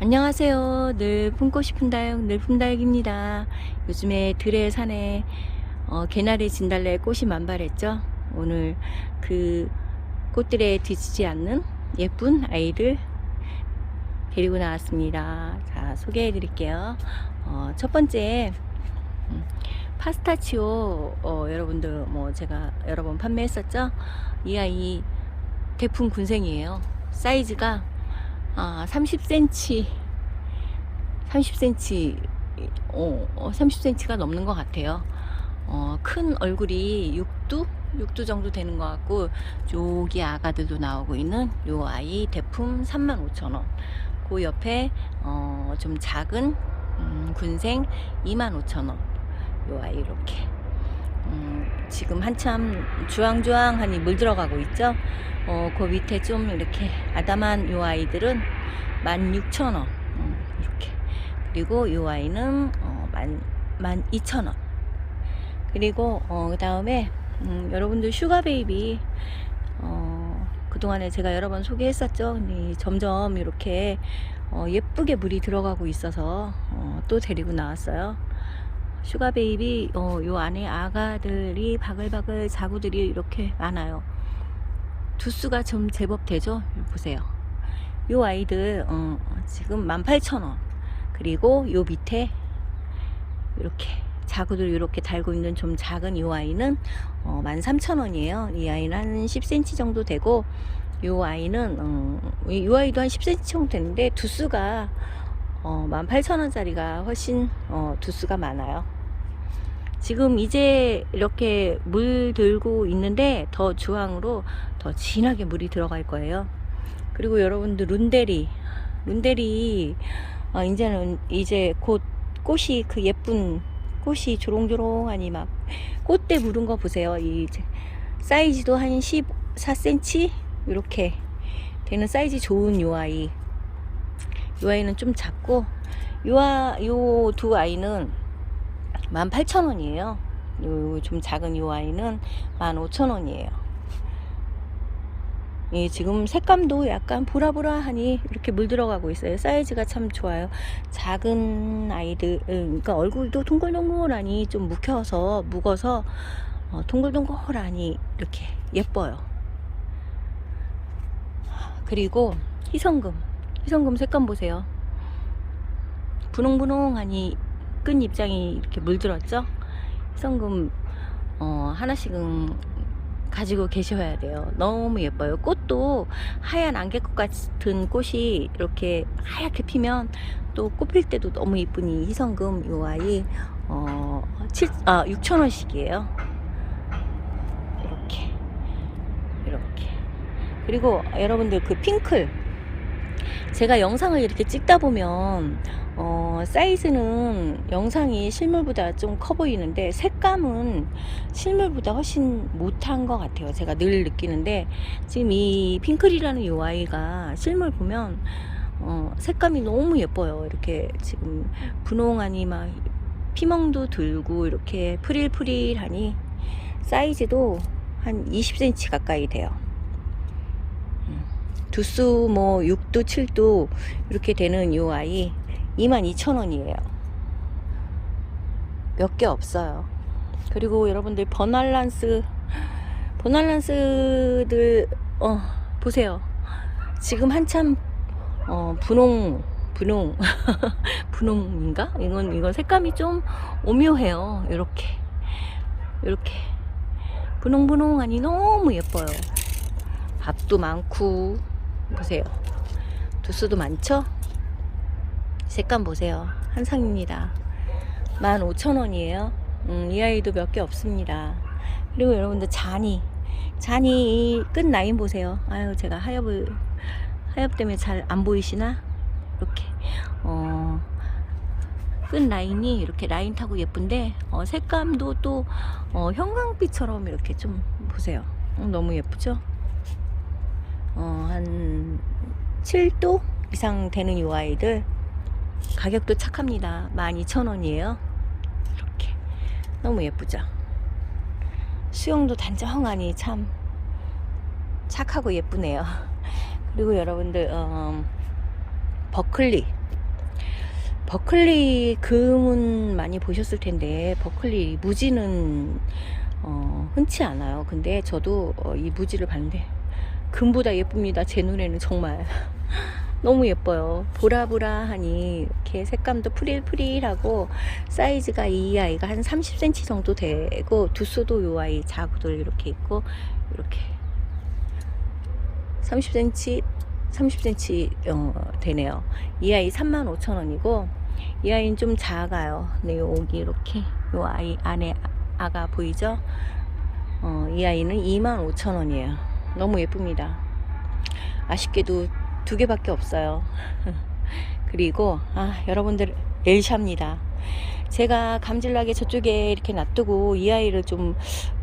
안녕하세요. 늘 품고 싶은 다육, 늘 품다육입니다. 요즘에 들의 산에 어, 개나리 진달래 꽃이 만발했죠. 오늘 그 꽃들에 뒤지지 않는 예쁜 아이를 데리고 나왔습니다. 자, 소개해 드릴게요. 어, 첫 번째, 음, 파스타치오, 어, 여러분들, 뭐, 제가 여러 번 판매했었죠? 이 아이 대풍 군생이에요. 사이즈가 아, 30cm, 30cm, 어, 어, 30cm가 넘는 것 같아요. 어, 큰 얼굴이 6두? 6두 정도 되는 것 같고, 여기 아가들도 나오고 있는 요 아이 대품 35,000원. 그 옆에, 어, 좀 작은, 음, 군생 25,000원. 요 아이 이렇게. 음, 지금 한참 주황주황하니 물 들어가고 있죠? 어, 그 밑에 좀 이렇게 아담한 요 아이들은 16,000원. 음, 이렇게. 그리고 요 아이는 어, 12,000원. 그리고 어, 그 다음에 음, 여러분들 슈가 베이비 어, 그동안에 제가 여러 번 소개했었죠. 근데 점점 이렇게 어, 예쁘게 물이 들어가고 있어서 어, 또 데리고 나왔어요. 슈가 베이비 어, 요 안에 아가들이 바글바글 자구들이 이렇게 많아요. 두수가 좀 제법 되죠? 보세요. 요 아이들 어, 지금 18,000원. 그리고 요 밑에 이렇게 자구들 이렇게 달고 있는 좀 작은 이 아이는 어, 13,000원이에요. 이 아이는 한 10cm 정도 되고 요 아이는 어, 이 아이도 한 10cm 정도 되는데 두수가 어, 18,000원짜리가 훨씬 어, 두수가 많아요. 지금 이제 이렇게 물 들고 있는데 더 주황으로 더 진하게 물이 들어갈 거예요. 그리고 여러분들 룬데리, 룬데리 어, 이제는 이제 곧 꽃이 그 예쁜 꽃이 조롱조롱하니 막 꽃대 부른 거 보세요. 이 사이즈도 한 14cm 이렇게 되는 사이즈 좋은 요 아이. 요 아이는 좀 작고 요두 아이는 18,000원이에요. 요 좀 작은 요 아이는 15,000원이에요. 예, 지금 색감도 약간 보라보라하니 이렇게 물 들어가고 있어요. 사이즈가 참 좋아요. 작은 아이들, 그러니까 얼굴도 동글동글하니 좀 묵혀서, 묵어서, 어, 동글동글하니 이렇게 예뻐요. 그리고 희성금. 희성금 색감 보세요. 분홍분홍하니 끈 입장이 이렇게 물들었죠? 희성금, 어, 하나씩은 가지고 계셔야 돼요. 너무 예뻐요. 꽃도 하얀 안개꽃 같은 꽃이 이렇게 하얗게 피면 또 꽃필 때도 너무 이쁘니 희성금 요 아이 어, 7, 아, 6,000원씩이에요. 이렇게. 이렇게. 그리고 여러분들 그 핑클 제가 영상을 이렇게 찍다 보면 어, 사이즈는 영상이 실물보다 좀 커 보이는데 색감은 실물보다 훨씬 못한 것 같아요. 제가 늘 느끼는데 지금 이 핑클이라는 이 아이가 실물 보면 어, 색감이 너무 예뻐요. 이렇게 지금 분홍하니 막 피멍도 들고 이렇게 프릴프릴하니 사이즈도 한 20cm 가까이 돼요. 두수 뭐 6도 7도 이렇게 되는 이 아이 22,000원이에요. 몇 개 없어요. 그리고 여러분들 버날란스 버날란스들 어 보세요. 지금 한참 어 분홍 분홍 분홍인가? 이건 이건 색감이 좀 오묘해요. 이렇게 이렇게 분홍분홍하니 너무 예뻐요. 밥도 많고 보세요. 두수도 많죠? 색감 보세요. 한상입니다. 15,000원이에요. 음, 이 아이도 몇 개 없습니다. 그리고 여러분들 잔이 잔이 이끝 라인 보세요. 아유 제가 하엽을 하엽 때문에 잘 안 보이시나? 이렇게 어, 끝 라인이 이렇게 라인 타고 예쁜데 어, 색감도 또 어, 형광빛처럼 이렇게 좀 보세요. 음, 너무 예쁘죠? 어, 한 7도 이상 되는 이 아이들 가격도 착합니다. 12,000원이에요. 이렇게 너무 예쁘죠? 수영도 단정하니 참 착하고 예쁘네요. 그리고 여러분들 어, 버클리 버클리 금은 많이 보셨을 텐데 버클리 무지는 어, 흔치 않아요. 근데 저도 어, 이 무지를 봤는데 금보다 예쁩니다. 제 눈에는 정말 너무 예뻐요. 보라보라하니 이렇게 색감도 프릴프릴하고 사이즈가 이 아이가 한 30cm 정도 되고 두수도 요 아이 자구들 이렇게 있고 이렇게 30cm 30cm 어, 되네요. 이 아이 35,000원이고 이 아이는 좀 작아요. 네, 여기 이렇게 요 아이 안에 아가 보이죠? 어, 이 아이는 25,000원이에요. 너무 예쁩니다. 아쉽게도 두 개밖에 없어요. 그리고 아, 여러분들 엘샤입니다. 제가 감질나게 저쪽에 이렇게 놔두고 이 아이를 좀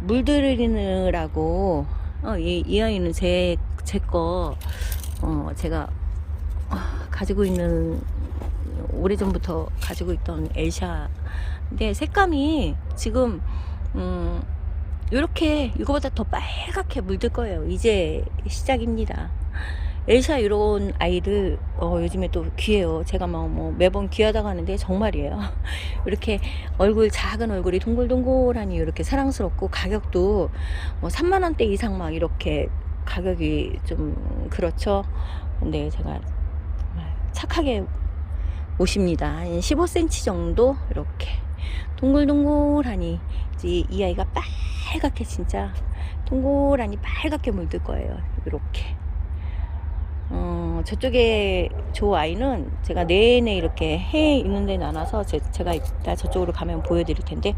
물들이느라고 어, 이, 이 아이는 제 제거 어, 제가 어, 가지고 있는 오래전부터 가지고 있던 엘샤인데 색감이 지금 음, 이렇게 이거보다 더 빨갛게 물들 거예요. 이제 시작입니다. 엘샤 이런 아이들 어, 요즘에 또 귀해요. 제가 막 뭐 매번 귀하다고 하는데 정말이에요. 이렇게 얼굴 작은 얼굴이 동글동글하니 이렇게 사랑스럽고 가격도 뭐 3만 원대 이상 막 이렇게 가격이 좀 그렇죠. 근데 제가 착하게. 한 15cm 정도 이렇게 동글동글하니 이제 이 아이가 빨갛게 진짜 동글하니 빨갛게 물들 거예요. 이렇게. 어, 저쪽에 저 아이는 제가 내내 이렇게 해 있는 데 나눠서 제, 제가 이따 저쪽으로 가면 보여드릴 텐데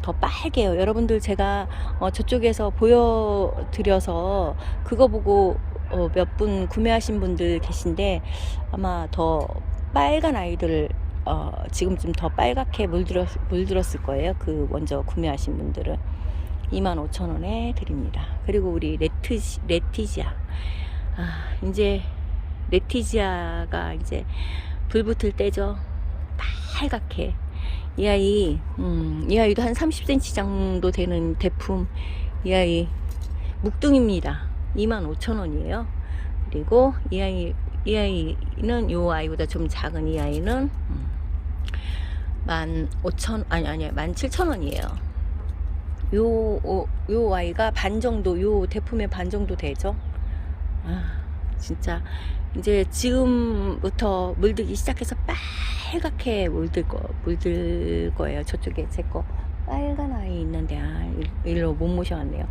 더 빨개요. 여러분들 제가 어, 저쪽에서 보여드려서 그거 보고 어, 몇 분 구매하신 분들 계신데 아마 더 빨간 아이들을 어, 지금쯤 더 빨갛게 물들었, 물들었을 거예요. 그 먼저 구매하신 분들은 25,000원에 드립니다. 그리고 우리 레트지, 레티지아. 아, 이제 레티지아가 이제 불 붙을 때죠. 빨갛게. 이 아이, 음, 이 아이도 한 30cm 정도 되는 대품. 이 아이 묵둥입니다. 25,000원이에요. 그리고 이 아이, 이 아이는 요 아이보다 좀 작은 이 아이는 음, 15,000, 아니, 아니, 17,000원이에요. 요, 요, 요 아이가 반 정도, 요 대품의 반 정도 되죠. 아, 진짜 이제 지금부터 물들기 시작해서 빨갛게 물들 거 물들 거예요. 저쪽에 제 거 빨간 아이 있는데 아 일- 일로 못 모셔왔네요.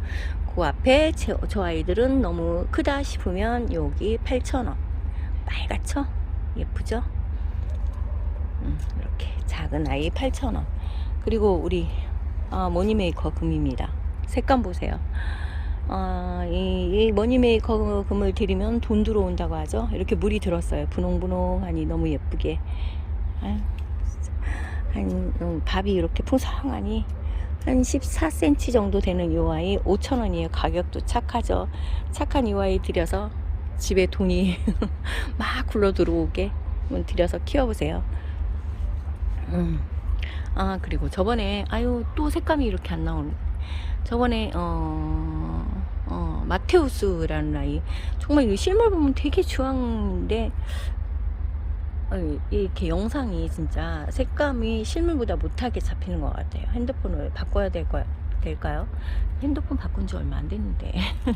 그 앞에 제, 저 아이들은 너무 크다 싶으면 여기 8,000원. 빨갛죠? 예쁘죠? 음, 이렇게 작은 아이 8,000원. 그리고 우리 아, 모니메이커 금입니다. 색감 보세요. 아, 이, 이 머니메이커 금을 들이면 돈 들어온다고 하죠. 이렇게 물이 들었어요. 분홍분홍하니 너무 예쁘게. 아유. 한, 음, 밥이 이렇게 풍성하니 한 14cm 정도 되는 요 아이 5,000원이에요. 가격도 착하죠. 착한 이 아이 들여서 집에 돈이 막 굴러 들어오게 들여서 키워보세요. 음. 아, 그리고 저번에, 아유, 또 색감이 이렇게 안 나오는. 저번에 어, 어 마테우스라는 아이 정말 이 실물 보면 되게 주황인데 어, 이렇게 영상이 진짜 색감이 실물보다 못하게 잡히는 것 같아요. 핸드폰을 바꿔야 될 거야. 될까요? 핸드폰 바꾼 지 얼마 안 됐는데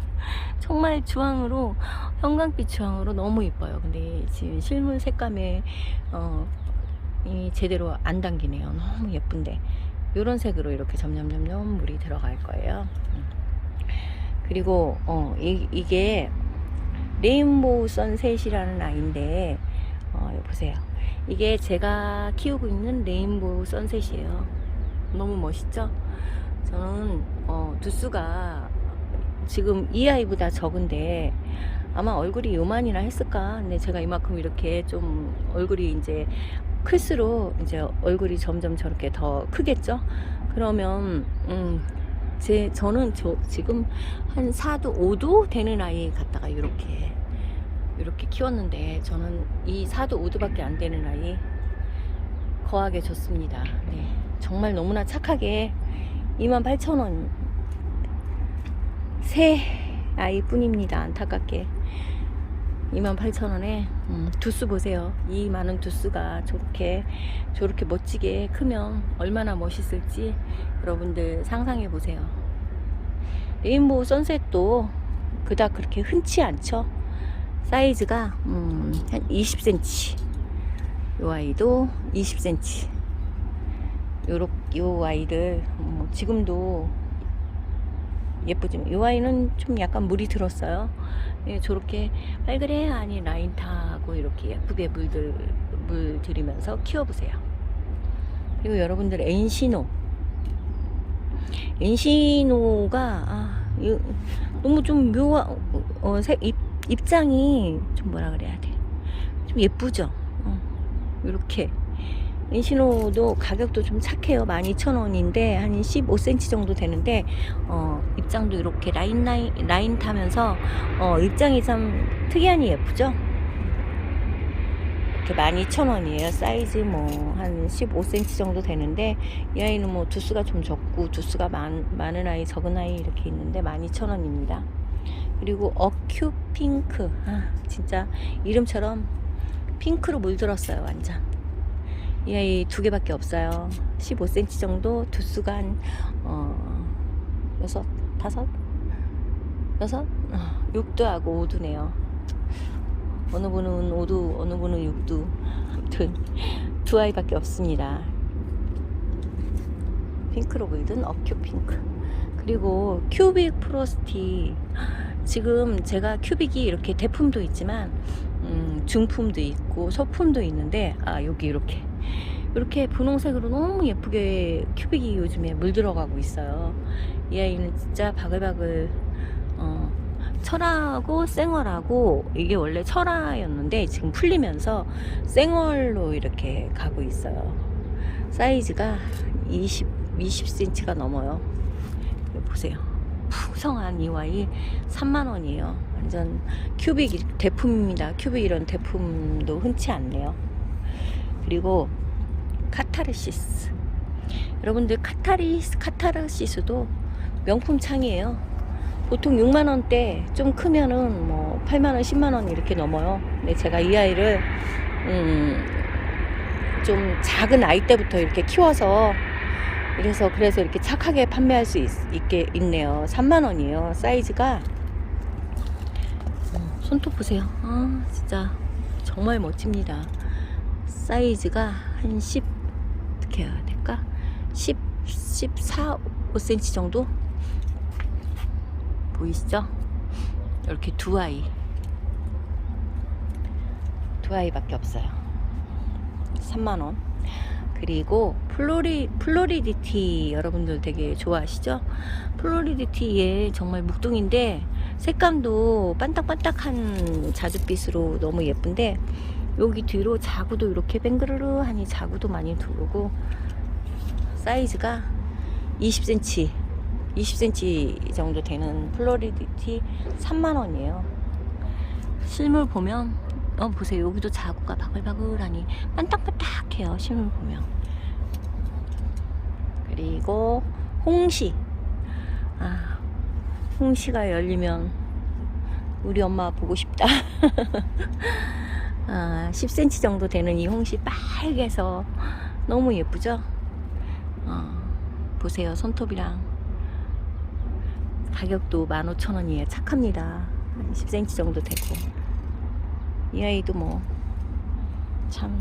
정말 주황으로 형광빛 주황으로 너무 이뻐요. 근데 지금 실물 색감에 어, 이 제대로 안 당기네요. 너무 예쁜데 이런 색으로 이렇게 점점점점 물이 들어갈 거예요. 음. 그리고 어, 이, 이게 레인보우 선셋이라는 아이인데 어, 보세요. 이게 제가 키우고 있는 레인보우 선셋이에요. 너무 멋있죠? 저는 어, 두수가 지금 이 아이보다 적은데 아마 얼굴이 요만이나 했을까? 근데 제가 이만큼 이렇게 좀 얼굴이 이제 클수록 이제 얼굴이 점점 저렇게 더 크겠죠? 그러면 음, 제 저는 저 지금 한 4도 5도 되는 아이 갖다가 이렇게 이렇게 키웠는데 저는 이 4도 5도밖에 안 되는 아이 거하게 줬습니다. 네, 정말 너무나 착하게 28,000원 새 아이뿐입니다. 안타깝게 28,000원에 음, 두스 보세요. 이 많은 두스가 저렇게 저렇게 멋지게 크면 얼마나 멋있을지 여러분들 상상해 보세요. 레인보우 선셋도 그닥 그렇게 흔치 않죠. 사이즈가 음, 한 20cm. 요 아이도 20cm. 요렇 요 아이들 음, 지금도 예쁘지만 이 아이는 좀 약간 물이 들었어요. 예, 저렇게 빨그레하니 라인 타고 이렇게 예쁘게 물들 물 들이면서 키워보세요. 그리고 여러분들 엔시노 엔시노가 아, 이- 너무 좀 묘한 어, 색, 입, 입장이 좀 뭐라 그래야 돼. 좀 예쁘죠. 어, 이렇게 인시노도 가격도 좀 착해요. 12,000원인데 한 15cm 정도 되는데 어, 입장도 이렇게 라인 라인 라인 타면서 어, 입장이 참 특이하니 예쁘죠. 이렇게 12,000원이에요. 사이즈 뭐 한 15cm 정도 되는데 이 아이는 뭐 두수가 좀 적고 두수가 많, 많은 아이 적은 아이 이렇게 있는데 12,000원입니다. 그리고 어큐 핑크 아 진짜 이름처럼 핑크로 물들었어요 완전 이 아이 두 개밖에 없어요. 15cm 정도 두수가 한 어, 여섯, 다섯, 어, 육두하고 오두네요. 어느 분은 오두, 어느 분은 육두. 아무튼 두 아이밖에 없습니다. 핑크로 물든 어큐 핑크. 그리고 큐빅 프로스티. 지금 제가 큐빅이 이렇게 대품도 있지만 음, 중품도 있고 소품도 있는데 아 여기 이렇게 이렇게 분홍색으로 너무 예쁘게 큐빅이 요즘에 물들어가고 있어요. 이 아이는 진짜 바글바글 어, 철하고 생얼하고 이게 원래 철화였는데 지금 풀리면서 생얼로 이렇게 가고 있어요. 사이즈가 20 20cm가 넘어요. 보세요. 풍성한 이 와이 3만 원이에요. 완전 큐빅 대품입니다. 큐빅 이런 대품도 흔치 않네요. 그리고 카타르시스. 여러분들 카타리스 카타르시스도 명품 창이에요. 보통 6만 원대 좀 크면은 뭐 8만 원, 10만 원 이렇게 넘어요. 근데 제가 이 아이를 음, 좀 작은 아이 때부터 이렇게 키워서 이래서 그래서 이렇게 착하게 판매할 수 있, 게 있네요. 3만 원이에요. 사이즈가 음, 손톱 보세요. 아 진짜 정말 멋집니다. 사이즈가 한 10, 어떻게 해야 될까? 10, 14, 5cm 정도? 보이시죠? 이렇게 두 아이. 두 아이밖에 없어요. 3만원. 그리고 플로리, 플로리디티 여러분들 되게 좋아하시죠? 플로리디티에 정말 묵둥인데 색감도 반딱반딱한 자줏빛으로 너무 예쁜데 여기 뒤로 자구도 이렇게 뱅그르르 하니 자구도 많이 두르고 사이즈가 20cm 20cm 정도 되는 플로리디티 3만원이에요. 실물 보면 어 보세요. 여기도 자구가 바글바글하니 반딱반딱해요 실물 보면. 그리고 홍시. 아 홍시가 열리면 우리 엄마 보고 싶다 아, 10cm 정도 되는 이 홍시 빨개서 너무 예쁘죠? 어, 보세요 손톱이랑. 가격도 15,000원이에요. 착합니다. 10cm 정도 되고. 이 아이도 뭐 참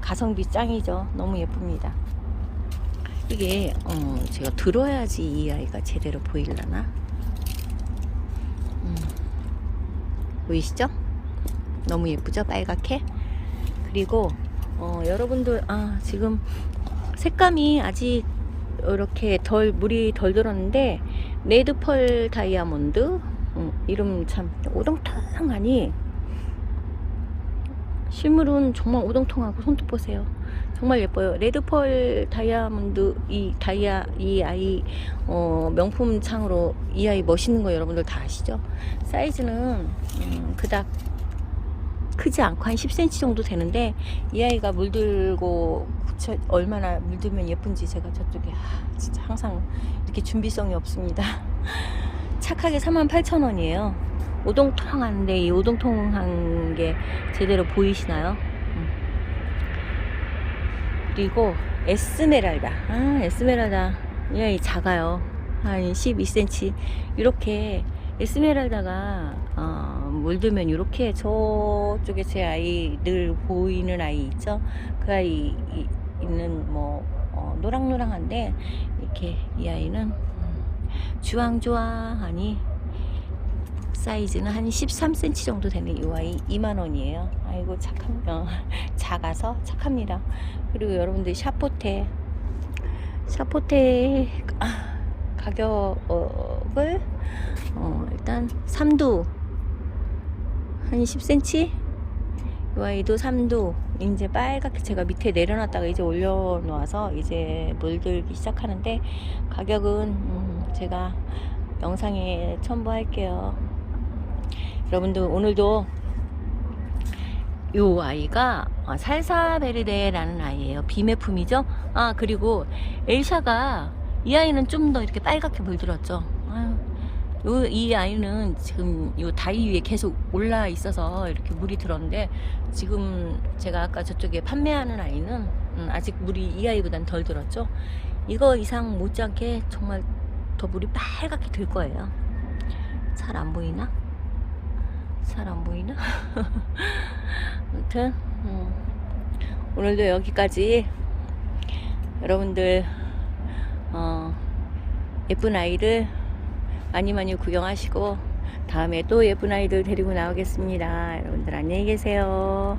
가성비 짱이죠? 너무 예쁩니다. 이게 어, 제가 들어야지 이 아이가 제대로 보일라나? 음, 보이시죠? 너무 예쁘죠? 빨갛게. 그리고 어, 여러분들 아 지금 색감이 아직 이렇게 덜 물이 덜 들었는데 레드펄 다이아몬드 음, 이름 참 오동통하니 실물은 정말 오동통하고 손톱 보세요. 정말 예뻐요. 레드펄 다이아몬드 이 다이아 이 아이 어, 명품 창으로 이 아이 멋있는 거 여러분들 다 아시죠? 사이즈는 음, 그닥 크지 않고 한 10cm 정도 되는데 이 아이가 물들고 저 얼마나 물들면 예쁜지 제가 저쪽에 아, 진짜 항상 이렇게 준비성이 없습니다. 착하게 38,000원이에요. 오동통 하는데 이 오동통한 게 제대로 보이시나요? 음. 그리고 에스메랄다. 아, 에스메랄다. 이 작아요. 한 12cm. 이렇게 에스메랄다가 어, 물들면 이렇게 저쪽에 제 아이 늘 보이는 아이 있죠? 그 아이 이- 있는 뭐 어, 노랑노랑한데 이렇게 이 아이는 음, 주황주황하니 사이즈는 한 13cm 정도 되는 이 아이 2만 원이에요. 아이고 착함 어, 작아서 착합니다. 그리고 여러분들 샤포테 샤포테 아, 가격을 어, 일단 3두 한 10cm 이 아이도 3두 이제 빨갛게 제가 밑에 내려놨다가 이제 올려놓아서 이제 물들기 시작하는데 가격은 음, 제가 영상에 첨부할게요. 여러분들 오늘도 요 아이가 어, 살사베르데라는 아이예요. 비매품이죠? 아 그리고 엘샤가 이 아이는 좀 더 이렇게 빨갛게 물들었죠. 아유, 요, 이 아이는 지금 요 다리 위에 계속 올라 있어서 이렇게 물이 들었는데 지금 제가 아까 저쪽에 판매하는 아이는 음, 아직 물이 이 아이보단 덜 들었죠 이거 이상 못지않게 정말 더 물이 빨갛게 들 거예요 잘 안 보이나? 잘 안 보이나? 아무튼 음, 오늘도 여기까지 여러분들 어, 예쁜 아이를 많이 많이 구경하시고 다음에 또 예쁜 아이들 데리고 나오겠습니다. 여러분들 안녕히 계세요.